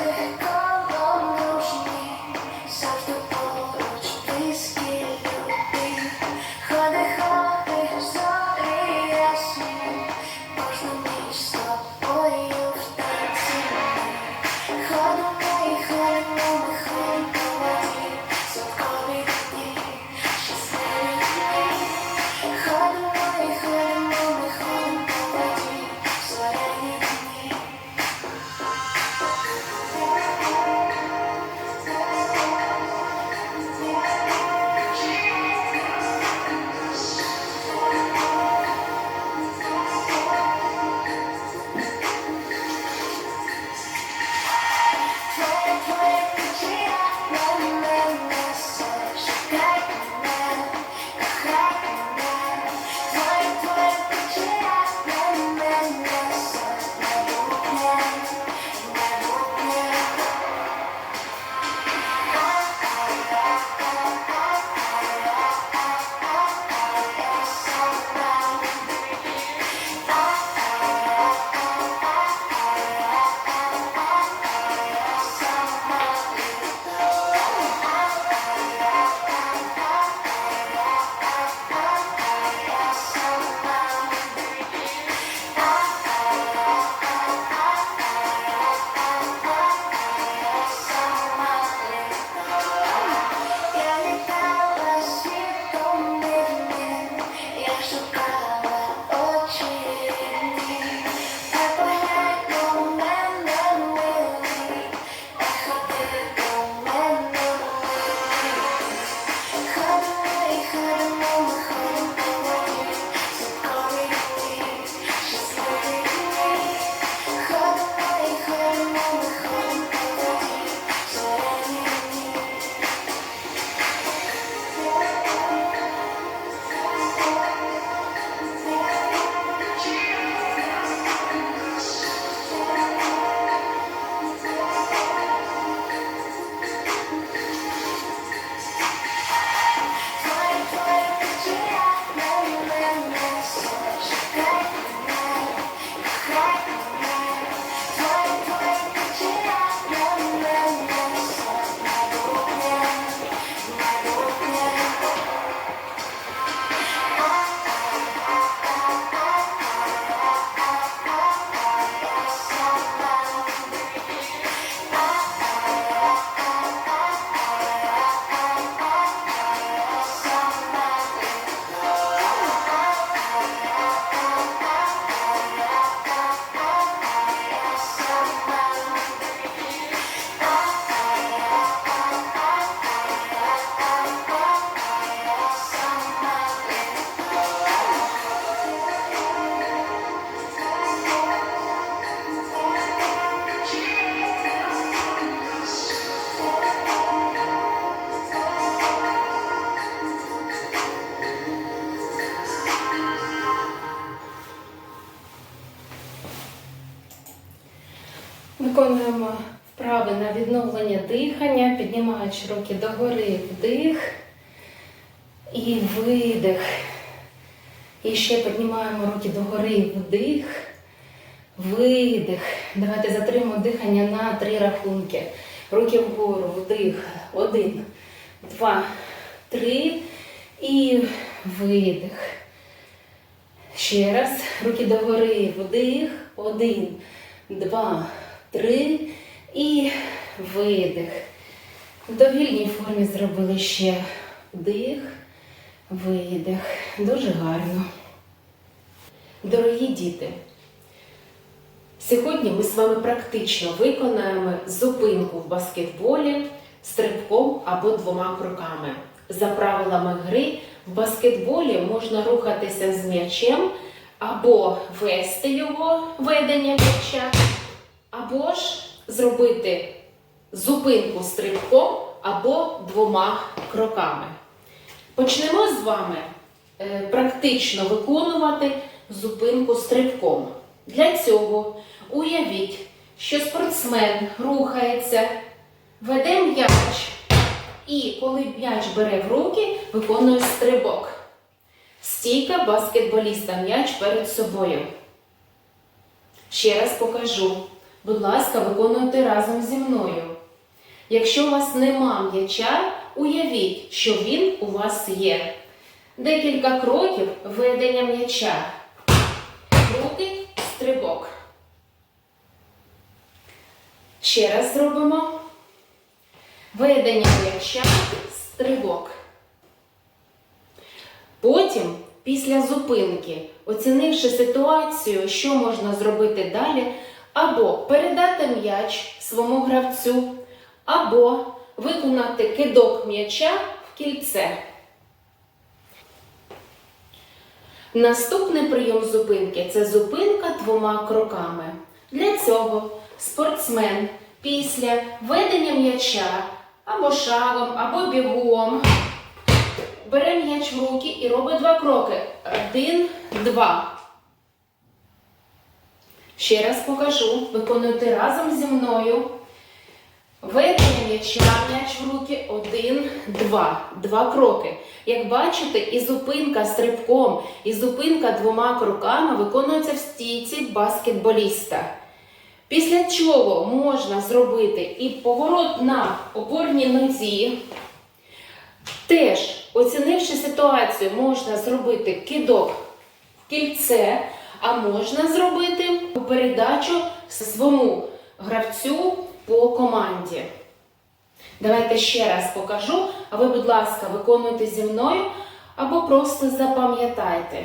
Yeah. Виконуємо вправи на відновлення дихання, піднімаючи руки догори, вдих і видих. І ще піднімаємо руки догори, вдих, видих. Давайте затримуємо дихання на три рахунки. Руки вгору, вдих. Один, два, три. І видих. Ще раз. Руки догори, вдих. Один, два, три. І видих. В довільній формі зробили ще вдих, видих. Дуже гарно. Дорогі діти, сьогодні ми з вами практично виконаємо зупинку в баскетболі стрибком або двома кроками. За правилами гри в баскетболі можна рухатися з м'ячем або вести його ведення м'яча, або ж зробити зупинку стрибком або двома кроками. Почнемо з вами е, практично виконувати зупинку стрибком. Для цього уявіть, що спортсмен рухається, веде м'яч і коли м'яч бере в руки, виконує стрибок. Стійка баскетболіста м'яч перед собою. Ще раз покажу. Будь ласка, виконуйте разом зі мною. Якщо у вас нема м'яча, уявіть, що він у вас є. Декілька кроків ведення м'яча. Руки, стрибок. Ще раз зробимо. Ведення м'яча, стрибок. Потім, після зупинки, оцінивши ситуацію, що можна зробити далі, або передати м'яч своєму гравцю, або виконати кидок м'яча в кільце. Наступний прийом зупинки це зупинка двома кроками. Для цього спортсмен після ведення м'яча або шагом, або бігом бере м'яч в руки і робить два кроки. Один, два. Ще раз покажу. Виконуйте разом зі мною. Ведення м'яча, м'яч в руки, один, два. Два кроки. Як бачите, і зупинка стрибком, і зупинка двома кроками виконується в стійці баскетболіста. Після чого можна зробити і поворот на опорній нозі. Теж, оцінивши ситуацію, можна зробити кидок в кільце, а можна зробити передачу своєму гравцю по команді. Давайте ще раз покажу, а ви, будь ласка, виконуйте зі мною або просто запам'ятайте.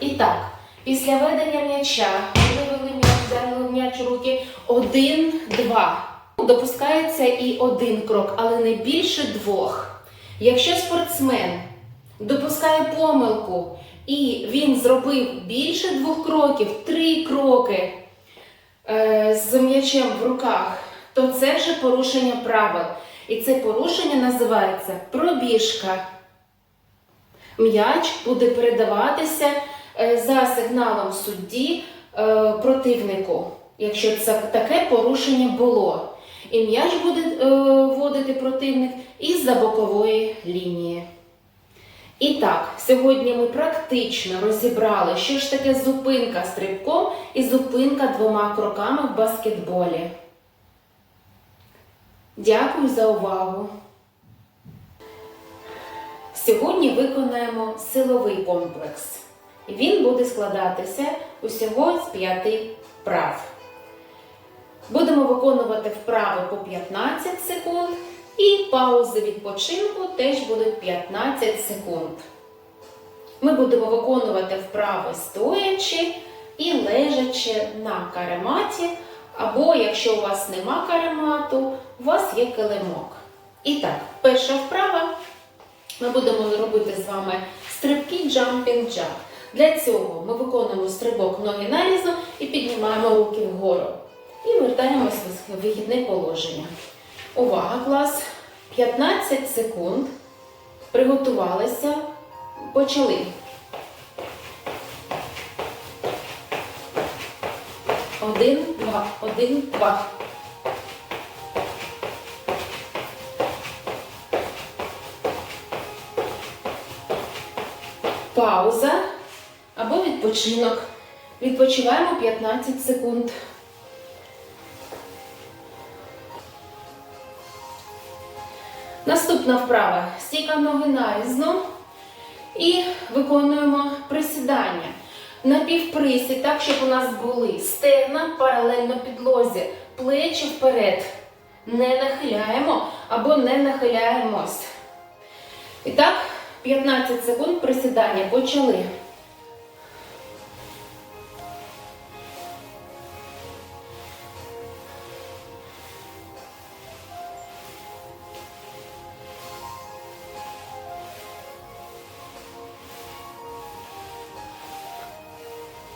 І так, після ведення м'яча, вивели м'яч, взяли м'яч руки, один, два. Допускається і один крок, але не більше двох. Якщо спортсмен допускає помилку і він зробив більше двох кроків, три кроки е, з м'ячем в руках, то це вже порушення правил. І це порушення називається пробіжка. М'яч буде передаватися е, за сигналом судді е, противнику, якщо це таке порушення було. І м'яч буде е, вводити противник із-за бокової лінії. І так, сьогодні ми практично розібрали, що ж таке зупинка стрибком і зупинка двома кроками в баскетболі. Дякую за увагу! Сьогодні виконаємо силовий комплекс. Він буде складатися усього з п'яти вправ. Будемо виконувати вправи по 15 секунд і паузи відпочинку теж будуть 15 секунд. Ми будемо виконувати вправи стоячи і лежачи на карематі, або якщо у вас нема каремату, у вас є килимок. І так, перша вправа. Ми будемо робити з вами стрибки jumping jack. Для цього ми виконуємо стрибок ноги нарізно і піднімаємо руки вгору. І вертаємось в вихідне положення. Увага, клас! 15 секунд. Приготувалися. Почали. Один, два, один, два. Пауза або відпочинок. Відпочиваємо 15 секунд. Наступна вправа. Стійка ноги нарізно. І виконуємо присідання. Напівприсід, так, щоб у нас були стегна паралельно підлозі, плечі вперед. Не нахиляємо або не нахиляємось. І так, 15 секунд присідання. Почали.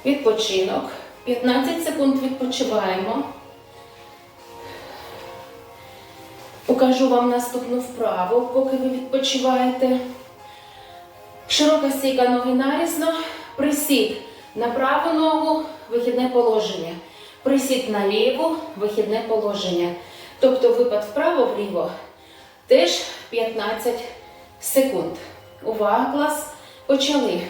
Відпочинок. 15 секунд відпочиваємо. Покажу вам наступну вправу, поки ви відпочиваєте. Широка стійка ноги нарізно. Присід на праву ногу, вихідне положення. Присід на ліву, вихідне положення. Тобто випад вправо-вліво теж 15 секунд. Увага, клас. Почали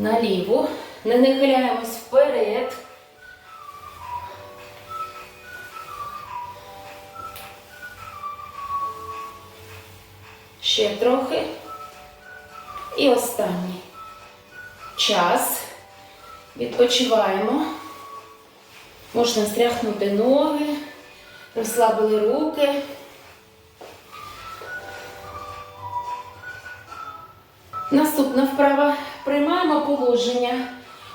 наліво. Не нахиляємось вперед. Ще трохи. І останній. Час. Відпочиваємо. Можна стряхнути ноги, розслабили руки. Наступна вправа Приймаємо положення.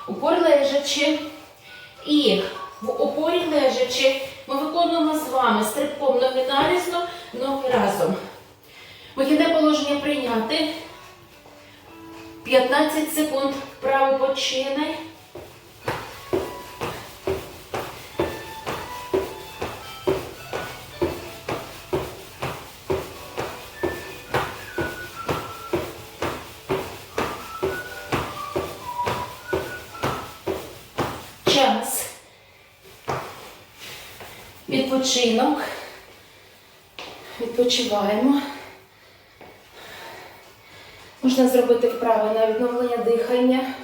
Упор лежачи. І в опорі лежачи ми виконуємо з вами стрибком ноги нарізно, ноги разом. Вихідне положення прийняти. 15 секунд Право починай. Відпочинок. Відпочиваємо. Можна зробити вправи на відновлення дихання.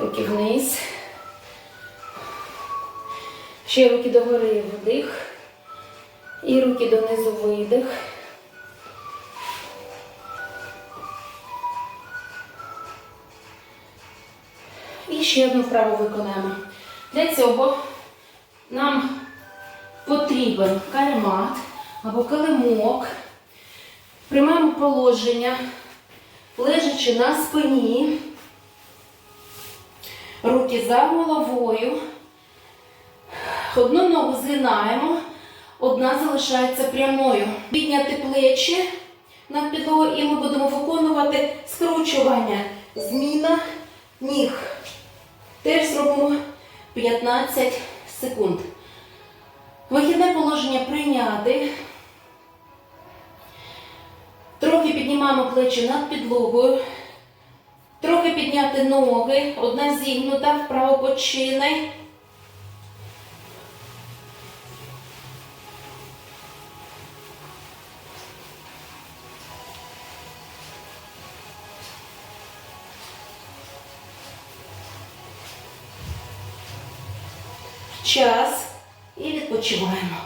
Руки вниз. Ще руки догори вдих. І руки донизу видих. І ще одну вправу виконаємо. Для цього нам потрібен кальмат або килимок. Приймаємо положення, лежачи на спині, руки за головою. Одну ногу згинаємо, одна залишається прямою. Підняти плечі над підлогою і ми будемо виконувати скручування. Зміна ніг. Теж зробимо 15 секунд. Вихідне положення прийняти. Трохи піднімаємо плечі над підлогою. Трохи підняти ноги. Одна зігнута, вправо починай. Відпочиваємо.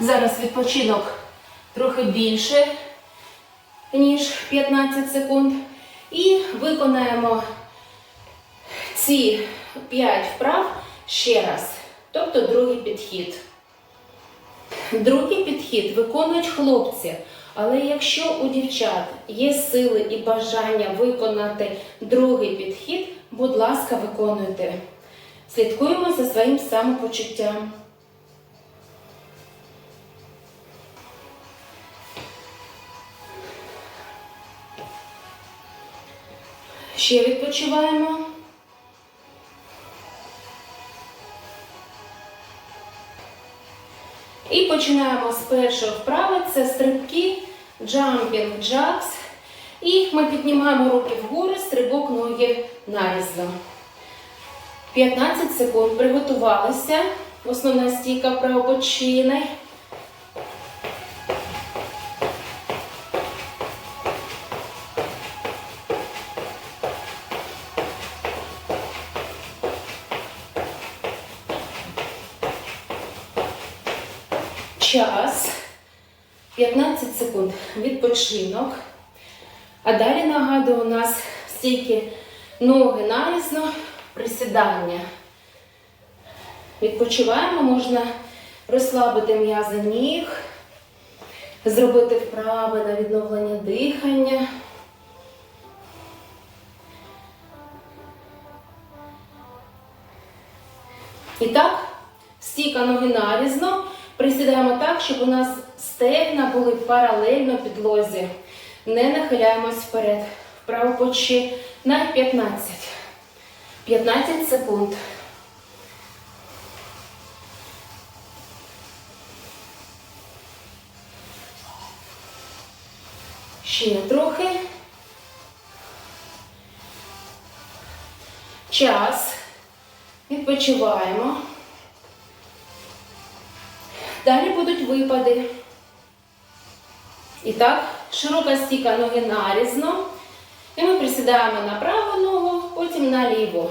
Зараз відпочинок трохи більше, ніж 15 секунд. І виконаємо ці 5 вправ ще раз. Тобто другий підхід. Другий підхід виконують хлопці. Але якщо у дівчат є сили і бажання виконати другий підхід, будь ласка, виконуйте. Слідкуємо за своїм самопочуттям. Ще відпочиваємо. І починаємо з першої вправи. Це стрибки, джампінг, джакс. І ми піднімаємо руки вгору, стрибок ноги нарізно. 15 секунд. Приготувалися. Основна стійка правопочинай. Час. 15 секунд відпочинок. А далі нагадую, у нас стільки ноги нарізно, присідання. Відпочиваємо, можна розслабити м'язи ніг, зробити вправи на відновлення дихання. І так, стійка ноги нарізно. Присідаємо так, щоб у нас стегна були паралельно підлозі. Не нахиляємось вперед. Вправо почи на 15. 15 секунд. Ще трохи. Час. Відпочиваємо. Далі будуть випади. І так, широка стійка ноги нарізно. І ми присідаємо на праву ногу, потім на ліву.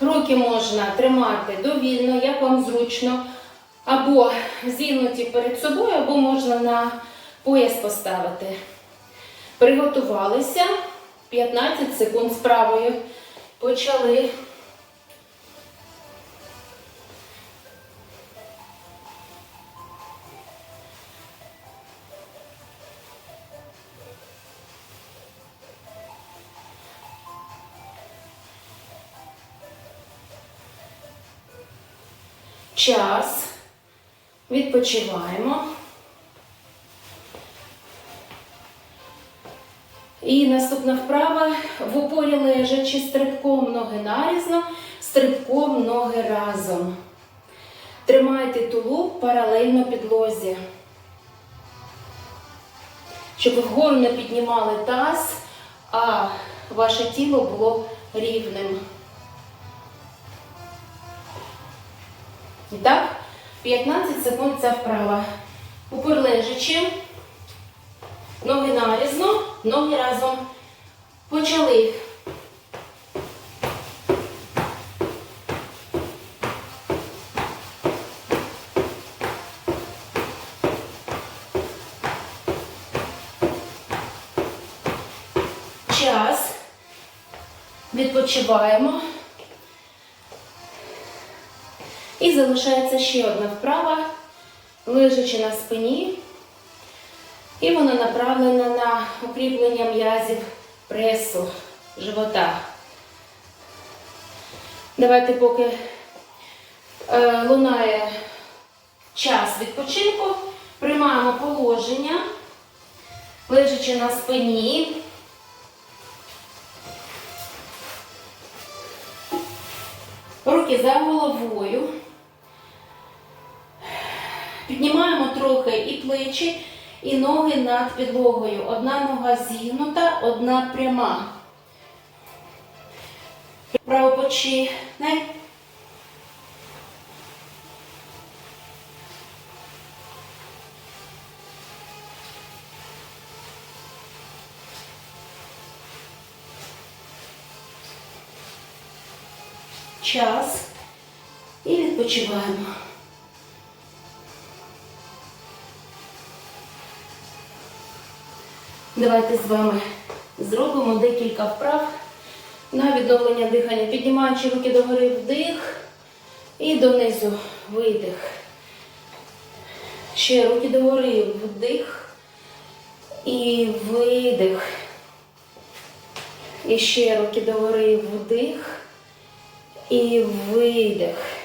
Руки можна тримати довільно, як вам зручно, або зігнуті перед собою, або можна на пояс поставити. Приготувалися 15 секунд з правою. Почали. Час. Відпочиваємо. І наступна вправа в упорі лежачи стрибком ноги нарізно, стрибком ноги разом. Тримайте тулуб паралельно підлозі. Щоб вгору не піднімали таз, а ваше тіло було рівним. І так, 15 секунд ця вправа. Упор лежачи. Ноги нарізно, ноги разом. Почали. Час. Відпочиваємо. І залишається ще одна вправа, лежачи на спині. І вона направлена на укріплення м'язів пресу, живота. Давайте, поки е, лунає час відпочинку, приймаємо положення, лежачи на спині. Руки за головою. Піднімаємо трохи і плечі, і ноги над підлогою. Одна нога зігнута, одна пряма. Право починай. Час. І відпочиваємо. Давайте з вами зробимо декілька вправ на відновлення дихання. Піднімаючи руки догори вдих і донизу видих. Ще руки догори вдих і видих. І ще руки догори вдих і видих.